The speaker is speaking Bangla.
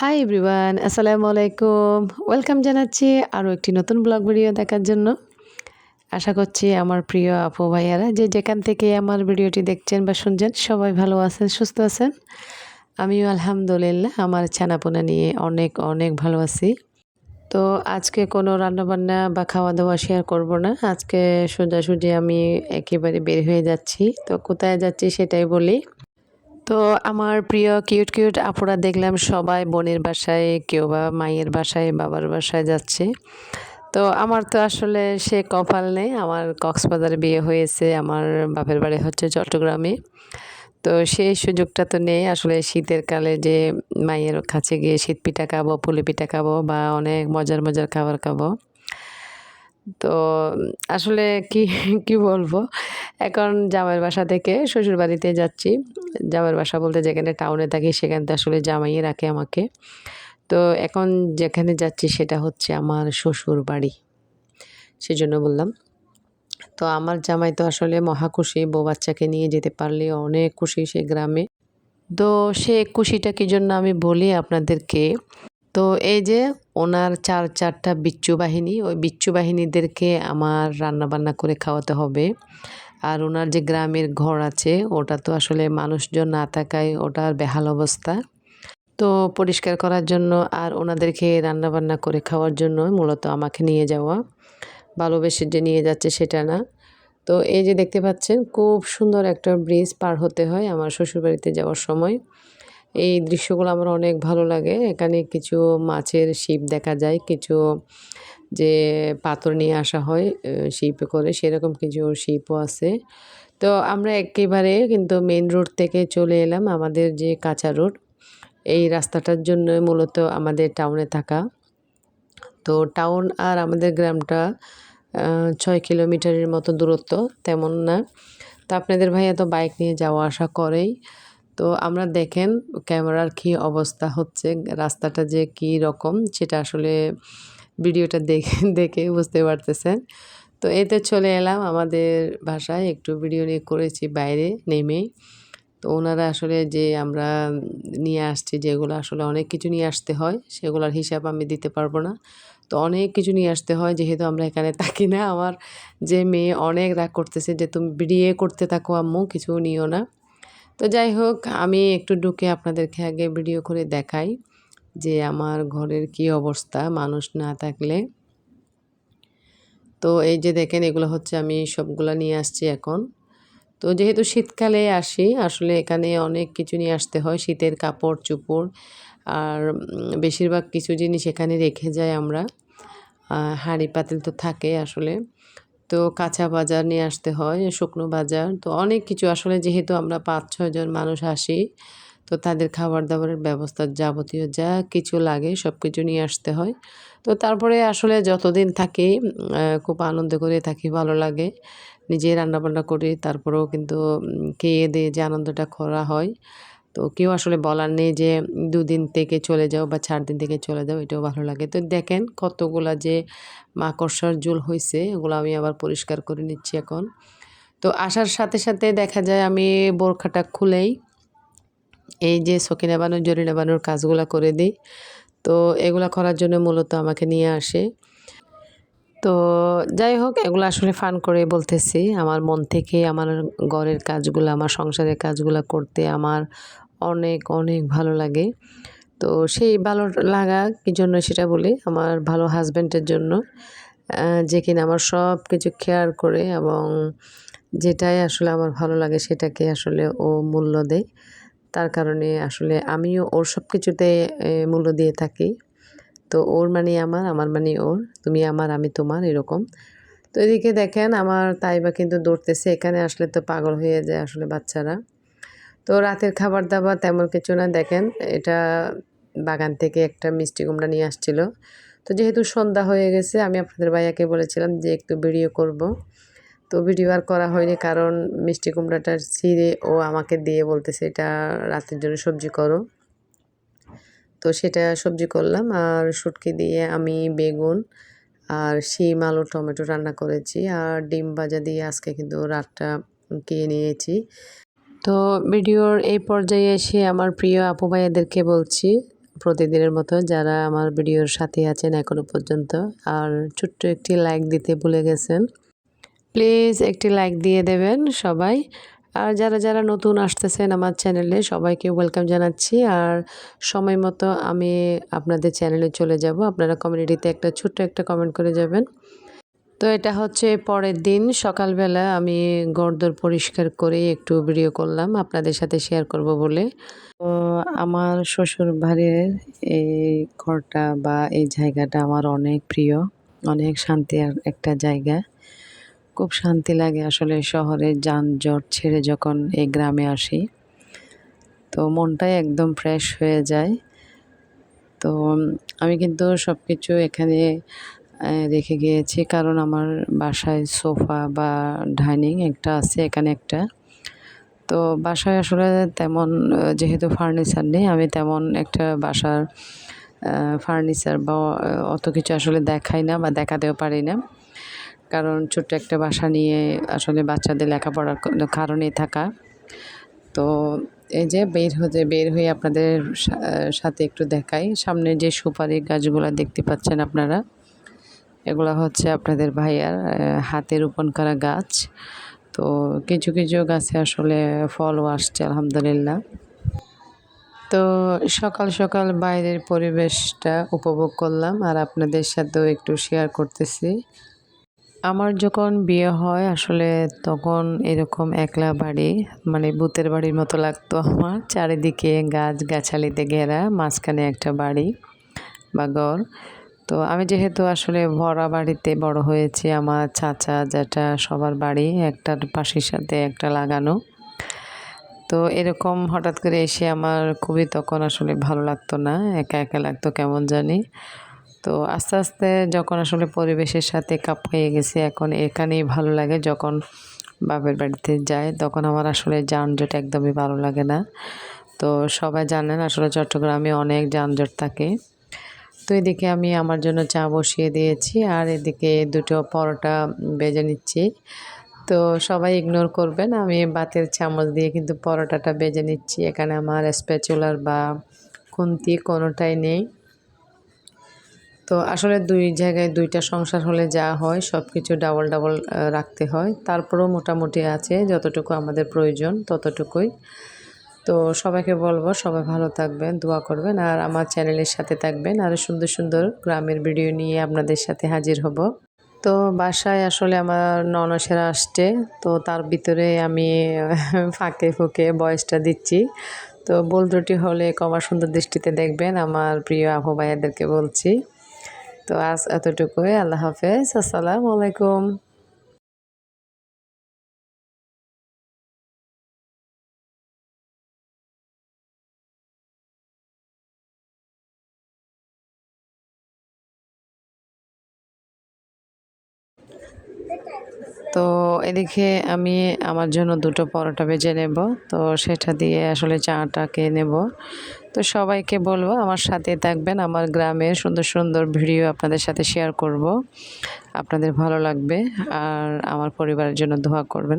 হাই এভরিওয়ান আসসালামু আলাইকুম ওয়েলকাম জানাচ্ছি আরও একটি নতুন ব্লগ ভিডিও দেখার জন্য। আশা করছি আমার প্রিয় আপু ভাইয়ারা যে যেখান থেকে আমার ভিডিওটি দেখছেন বা শুনছেন, সবাই ভালো আছেন, সুস্থ আছেন। আমিও আলহামদুলিল্লাহ, আমার ছানাপোনা নিয়ে অনেক অনেক ভালো আছি। তো আজকে কোনো রান্নাবান্না বা খাওয়া দাওয়া শেয়ার করব না। আজকে সোজাসুজি আমি একেবারে বের হয়ে যাচ্ছি। তো কোথায় যাচ্ছি সেটাই বলি। তো আমার প্রিয় কিউট কিউট আপুরা দেখলাম সবাই বোনের বাসায়, কেউ বা মায়ের বাসায়, বাবার বাসায় যাচ্ছে। তো আমার তো আসলে সে কপাল নেই, আমার কক্সবাজারে বিয়ে হয়েছে, আমার বাপের বাড়ি হচ্ছে চট্টগ্রামে। তো সেই সুযোগটা তো নেই, আসলে শীতের কালে যে মায়ের কাছে গিয়ে শীত পিঠা খাব, পুলি পিঠা খাব বা অনেক মজার মজার খাবার খাব। তো আসলে কি কি বলব? এখন জামাইয়ের বাসা থেকে শ্বশুর বাড়িতে যাচ্ছি। জামাইয়ের বাসা বলতে যেখানে টাউনে থাকি, সেখানে তো আসলে জামাইয়ে রাখে আমাকে। তো এখন যেখানে যাচ্ছি, সেটা হচ্ছে আমার শ্বশুর বাড়ি সেজন্য বললাম। তো আমার জামাই তো আসলে মহা খুশি, বউ বাচ্চাকে নিয়ে যেতে পারলে অনেক খুশি সে গ্রামে। তো সে খুশিটা কি জন্য আমি বলি আপনাদেরকে? তো এই যে ওনার চার, চারটা বিচ্ছু বাহিনী, ওই বিচ্ছু বাহিনীদেরকে আমার রান্নাবান্না করে খাওয়াতে হবে। আর ওনার যে গ্রামের ঘর আছে, ওটা তো আসলে মানুষজন না থাকায় ওটার বেহাল অবস্থা। তো পরিষ্কার করার জন্য আর ওনাদেরকে রান্নাবান্না করে খাওয়ার জন্য মূলত আমাকে নিয়ে যাওয়া। ভালোবেসে যে নিয়ে যাচ্ছে সেটা না। তো এই যে দেখতে পাচ্ছেন, খুব সুন্দর একটা ব্রিজ পার হতে হয় আমার শ্বশুরবাড়িতে যাওয়ার সময়। এই দৃশ্যগুলো আমার অনেক ভালো লাগে। এখানে কিছু মাছের শিপ দেখা যায়, কিছু যে পাথর নিয়ে আসা হয় শিপে করে, সেরকম কিছু শিপও আছে। তো আমরা একেবারে কিন্তু মেন রোড থেকে চলে এলাম, আমাদের যে কাঁচা রোড এই রাস্তাটার জন্য মূলত আমাদের টাউনে থাকা। তো টাউন আর আমাদের গ্রামটা ছয় কিলোমিটারের মতো দূরত্ব, তেমন না। তো আপনাদের ভাইয়া তো বাইক নিয়ে যাওয়া আসা করেই। তো আমরা দেখেন ক্যামেরার কী অবস্থা হচ্ছে, রাস্তাটা যে কি রকম সেটা আসলে ভিডিওটা দেখে দেখে বুঝতে পারতেছেন। তো এতে চলে এলাম আমাদের ভাষায় একটু ভিডিও নিয়ে করেছি বাইরে নেমে। তো ওনারা আসলে যে আমরা নিয়ে আসছি যেগুলো আসলে অনেক কিছু নিয়ে আসতে হয়, সেগুলোর হিসাব আমি দিতে পারব না। তো অনেক কিছু নিয়ে আসতে হয়, যেহেতু আমরা এখানে থাকি না, আমার যে মেয়ে অনেক রাগ করতেছে যে, তুমি বিয়ে করতে থাকো আম্মু, কিছু নিও না। তো যাই হোক, আমি একটু ঢুকে আপনাদেরকে আগে ভিডিও করে দেখাই যে আমার ঘরের কি অবস্থা, মানুষ না থাকলে। তো এই যে দেখেন, এগুলো হচ্ছে আমি সবগুলো নিয়ে আসছি এখন। তো যেহেতু শীতকালে আসি, আসলে এখানে অনেক কিছু নিয়ে আসতে হয়, শীতের কাপড়, চুপড় আর বেশিরভাগ কিছু জিনিস এখানে রেখে যাই আমরা। হাঁড়ি পাতিল তো থাকে আসলে। তো কাঁচা বাজার নিয়ে আসতে হয়, শুকনো বাজার। তো অনেক কিছু আসলে যেহেতু আমরা পাঁচ ছয়জন মানুষ আসি, তো তাদের খাবার দাবারের ব্যবস্থা যাবতীয় যা কিছু লাগে সব কিছু নিয়ে আসতে হয়। তো তারপরে আসলে যতদিন থাকি খুব আনন্দ করে থাকি, ভালো লাগে। নিজে রান্নাবান্না করি, তারপরেও কিন্তু খেয়ে দিয়ে যে আনন্দটা করা হয়। তো কেউ আসলে বলার নেই যে, দুদিন থেকে চলে যাও বা চার দিন থেকে চলে যাও, এটাও ভালো লাগে। তো দেখেন কতগুলা যে মাকড়সার জুল হয়েছে এগুলো আমি আবার পরিষ্কার করে নিচ্ছি এখন। তো আসার সাথে সাথে দেখা যায় আমি বোরখাটা খুলেই এই যে সকিনা বানু, জরিনা বানুর কাজগুলো করে দিই। তো এগুলা করার জন্য মূলত আমাকে নিয়ে আসে। তো যাই হোক, এগুলো আসলে ফান করে বলতেছি। আমার মন থেকে, আমার ঘরের কাজগুলো, আমার সংসারের কাজগুলো করতে আমার অনেক অনেক ভালো লাগে। তো সেই ভালো লাগা, কী জন্য সেটা বলি? আমার ভালো হাজব্যান্ডের জন্য যে কিনা আমার সব কিছু কেয়ার করে এবং যেটাই আসলে আমার ভালো লাগে সেটাকে আসলে ও মূল্য দেয়। তার কারণে আসলে আমিও ওর সব কিছুতে মূল্য দিয়ে থাকি। তো ওর মানে আমার আমার মানে ওর, তুমি আমার, আমি তোমার, এরকম। তো এদিকে দেখেন আমার তাইবা কিন্তু দৌড়তেছে, এখানে আসলে তো পাগল হয়ে যায় আসলে বাচ্চারা। তো রাতের খাবার দাবার তেমন কিছু না, দেখেন এটা বাগান থেকে একটা মিষ্টি কুমড়া নিয়ে আসছিল। তো যেহেতু সন্ধ্যা হয়ে গেছে, আমি আপনাদের ভাইয়াকে বলেছিলাম যে একটু ভিডিও করব। তো ভিডিও আর করা হয়নি কারণ মিষ্টি কুমড়াটা ছিঁড়ে ও আমাকে দিয়ে বলতেছে, এটা রাতের জন্য সবজি করো। তো সেটা সবজি করলাম আর শুটকি দিয়ে আমি বেগুন আর শিম, আলু, টমেটো রান্না করেছি আর ডিম ভাজা দিয়ে আজকে কিন্তু রাতটা কিনে নিয়েছি। তো ভিডিওর এই পর্যায়ে এসে আমার প্রিয় আপু ভাইয়াদেরকে বলছি, প্রতিদিনের মতো যারা আমার ভিডিওর সাথে আছেন এখনও পর্যন্ত, আর ছোট্ট একটি লাইক দিতে ভুলে গেছেন। প্লিজ একটি লাইক দিয়ে দেবেন সবাই। আর যারা যারা নতুন আসতেছেন আমার চ্যানেলে সবাইকে ওয়েলকাম জানাচ্ছি। আর সময় মতো আমি আপনাদের চ্যানেলে চলে যাব। আপনারা কমিউনিটিতে একটা ছোট্ট একটা কমেন্ট করে যাবেন। তো এটা হচ্ছে পরের দিন। সকালবেলা আমি গরদর পরিষ্কার করে একটু ভিডিও করলাম, আপনাদের সাথে শেয়ার করব বলে। তো আমার শ্বশুর বাড়ির এই ঘরটা বা এই জায়গাটা আমার অনেক প্রিয়, অনেক শান্তির একটা জায়গা। খুব শান্তি লাগে আসলে শহরে যানজট ছেড়ে যখন এই গ্রামে আসি। তো মনটাই একদম ফ্রেশ হয়ে যায়। তো আমি কিন্তু সব কিছু এখানে রেখে গিয়েছি। কারণ আমার বাসায় সোফা বা ডাইনিং একটা আছে, এখানে একটা। তো বাসায় আসলে তেমন, যেহেতু ফার্নিচার নেই, আমি তেমন একটা বাসার ফার্নিচার বা অত কিছু আসলে দেখাই না বা দেখাতেও পারি না। কারণ ছোট্ট একটা বাসা নিয়ে আসলে বাচ্চাদের লেখাপড়ার কারণে থাকা। তো এই যে বের হতে, বের হয়ে আপনাদের সাথে একটু দেখাই। সামনে যে সুপারি গাছগুলো দেখতে পাচ্ছেন আপনারা, এগুলো হচ্ছে আপনাদের ভাইয়ার হাতে রোপণ করা গাছ। তো কিছু কিছু গাছে আসলে ফলও আসছে, আলহামদুলিল্লাহ। তো সকাল সকাল বাইরের পরিবেশটা উপভোগ করলাম আর আপনাদের সাথেও একটু শেয়ার করতেছি। আমার যখন বিয়ে হয়, আসলে তখন এরকম একলা বাড়ি মানে ভূতের বাড়ির মতো লাগতো আমার। চারিদিকে গাছ গাছালিতে ঘেরা, মাঝখানে একটা বাড়ি বা ঘর। তো আমি যেহেতু আসলে ভরা বাড়িতে বড় হয়েছি, আমার চাচা যেটা সবার বাড়ি, একটার পাশের সাথে একটা লাগানো। তো এরকম হঠাৎ করে এসে আমার খুবই তখন আসলে ভালো লাগতো না, একা একা লাগতো কেমন জানি। তো আস্তে আস্তে যখন আসলে পরিবেশের সাথে কাপ হয়ে গেছে, এখন এখানেই ভালো লাগে। যখন বাপের বাড়িতে যায়, তখন আমার আসলে যানজট একদমই ভালো লাগে না। তো সবাই জানেন, আসলে চট্টগ্রামে অনেক যানজট থাকে। তো এদিকে আমি আমার জন্য চা বসিয়ে দিয়েছি আর এদিকে দুটো পরোটা বেজে নিচ্ছি। তো সবাই ইগনোর করবেন, আমি বাতের চামচ দিয়ে কিন্তু পরোটাটা বেজে নিচ্ছি। এখানে আমার স্পেচুলার বা খুন্তি কোনোটাই নেই। তো আসলে দুই জায়গায় দুইটা সংসার হলে যা হয় সব কিছু ডাবল ডাবল রাখতে হয়। তারপরেও মোটামুটি আছে, যতটুকু আমাদের প্রয়োজন ততটুকুই। তো সবাইকে বলব, সবাই ভালো থাকবেন, দোয়া করবেন, আর আমার চ্যানেলের সাথে থাকবেন, আরও সুন্দর সুন্দর গ্রামের ভিডিও নিয়ে আপনাদের সাথে হাজির হব। তো বাসায় আসলে আমার ননসেরা আসছে, তো তার ভিতরে আমি, ফাঁকে ফুঁকে বয়সটা দিচ্ছি। তো বল হলে কমার সুন্দর দৃষ্টিতে দেখবেন, আমার প্রিয় আবু ভাইয়াদেরকে বলছি। তো আজ এতটুকুই, আল্লাহ হাফেজ, আসসালামু আলাইকুম। তো এদিকে আমি আমার জন্য দুটো পরোটা বেজে নেব, তো সেটা দিয়ে আসলে চাটাকে নেব। তো সবাইকে বলব আমার সাথে থাকবেন, আমার গ্রামের সুন্দর সুন্দর ভিডিও আপনাদের সাথে শেয়ার করব। আপনাদের ভালো লাগবে আর আমার পরিবারের জন্য দোয়া করবেন।